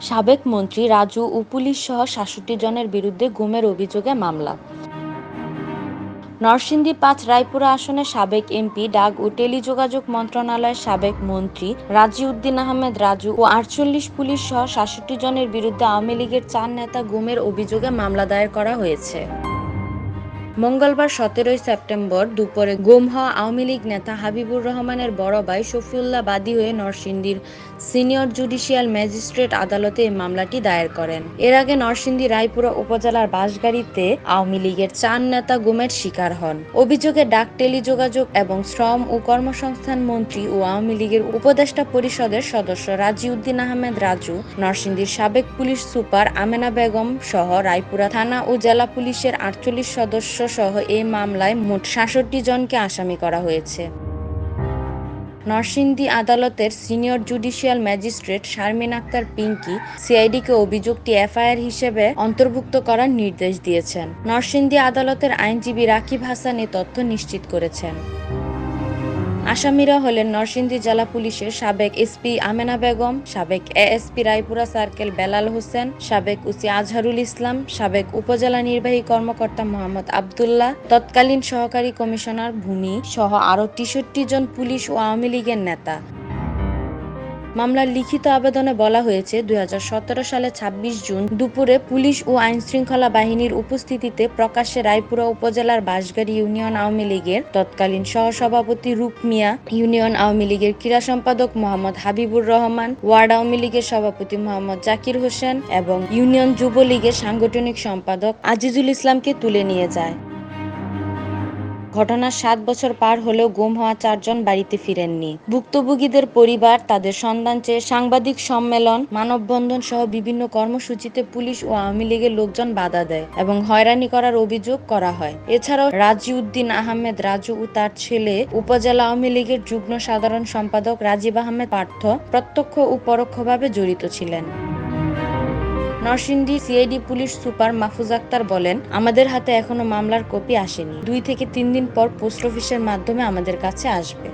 সাবেক মন্ত্রী, রাজু ও পুলিশসহ সাতষট্টি জনের বিরুদ্ধে গুমের অভিযোগে মামলা। নরসিংদী পাঁচ রায়পুরা আসনে সাবেক এমপি, ডাক ও টেলিযোগাযোগ মন্ত্রণালয়ের সাবেক মন্ত্রী, রাজিউদ্দিন আহমেদ, রাজু ও আটচল্লিশ পুলিশ সহ সাতষট্টি জনের বিরুদ্ধে আওয়ামী লীগের চার নেতা গুমের অভিযোগে মামলা দায়ের করা হয়েছে। মঙ্গলবার সতেরোই সেপ্টেম্বর দুপুরে গুম হওয়া আওয়ামী লীগ নেতা হাবিবুর রহমানের বড় ভাই শফিউল্লাহ বাদী হয়ে নরসিংদীর সিনিয়র জুডিশিয়াল ম্যাজিস্ট্রেট আদালতে এই মামলাটি দায়ের করেন। এর আগে নরসিংদী রায়পুরা উপজেলার বাসগাড়িতে আওয়ামী লীগের চার নেতা গুমের শিকার হন। অভিযোগে ডাক, টেলিযোগাযোগ এবং শ্রম ও কর্মসংস্থান মন্ত্রী ও আওয়ামী লীগের উপদেষ্টা পরিষদের সদস্য রাজিউদ্দিন আহমেদ রাজু, নরসিংদীর সাবেক পুলিশ সুপার আমেনা বেগম সহ রায়পুরা থানা ও জেলা পুলিশের আটচল্লিশ সদস্য সহ এই মামলায় মোট সাতষট্টি জনকে আসামি করা হয়েছে। নরসিংদী আদালতের senior judicial magistrate Sharmin Akter Pinky সিআইডিকে অভিযোগটি এফআইআর হিসেবে অন্তর্ভুক্ত করার নির্দেশ দিয়েছেন। নরসিংদী আদালতের আইনজীবী রাকিব হাসান এ তথ্য নিশ্চিত করেছেন। আসামিরা হলেন নরসিংদী জেলা পুলিশের সাবেক এসপি আমেনা বেগম, সাবেক এএসপি রায়পুরা সার্কেল বেলাল হোসেন, সাবেক উসি আজহারুল ইসলাম, সাবেক উপজেলা নির্বাহী কর্মকর্তা মোহাম্মদ আবদুল্লাহ, তৎকালীন সহকারী কমিশনার ভূমি সহ আরও তেষট্টি জন পুলিশ ও আওয়ামী লীগের নেতা। মামলার লিখিত আবেদনে বলা হয়েছে দু হাজার সতেরো সালে ২৬ জুন দুপুরে পুলিশ ও আইন শৃঙ্খলা বাহিনীর উপস্থিতিতে প্রকাশ্যে রায়পুরা উপজেলার বাঁশগাড়ি ইউনিয়ন আওয়ামী লীগের তৎকালীন সহসভাপতি রূপ মিয়া, ইউনিয়ন আওয়ামী লীগের ক্রীড়া সম্পাদক মোহাম্মদ হাবিবুর রহমান, ওয়ার্ড আওয়ামী লীগের সভাপতি মোহাম্মদ জাকির হোসেন এবং ইউনিয়ন যুবলীগের সাংগঠনিক সম্পাদক আজিজুল ইসলামকে তুলে নিয়ে যায়। ঘটনার সাত বছর পার হলেও গুম হওয়া চারজন বাড়িতে ফিরেননি। ভুক্তভোগীদের পরিবার, তাদের সন্ধান চেয়ে সাংবাদিক সম্মেলন, মানববন্ধন সহ বিভিন্ন কর্মসূচিতে পুলিশ ও আওয়ামী লীগের লোকজন বাধা দেয় এবং হয়রানি করার অভিযোগ করা হয়। এছাড়াও রাজিউদ্দিন আহমেদ রাজু ও তার ছেলে, উপজেলা আওয়ামী লীগের যুগ্ম সাধারণ সম্পাদক রাজীব আহমেদ পার্থ প্রত্যক্ষ ও পরোক্ষভাবে জড়িত ছিলেন। Narsingdi CID police super Mahfuz Akter বলেন, আমাদের হাতে এখনও মামলার কপি আসেনি। দুই থেকে তিন দিন পর পোস্ট অফিসের মাধ্যমে আমাদের কাছে আসবে।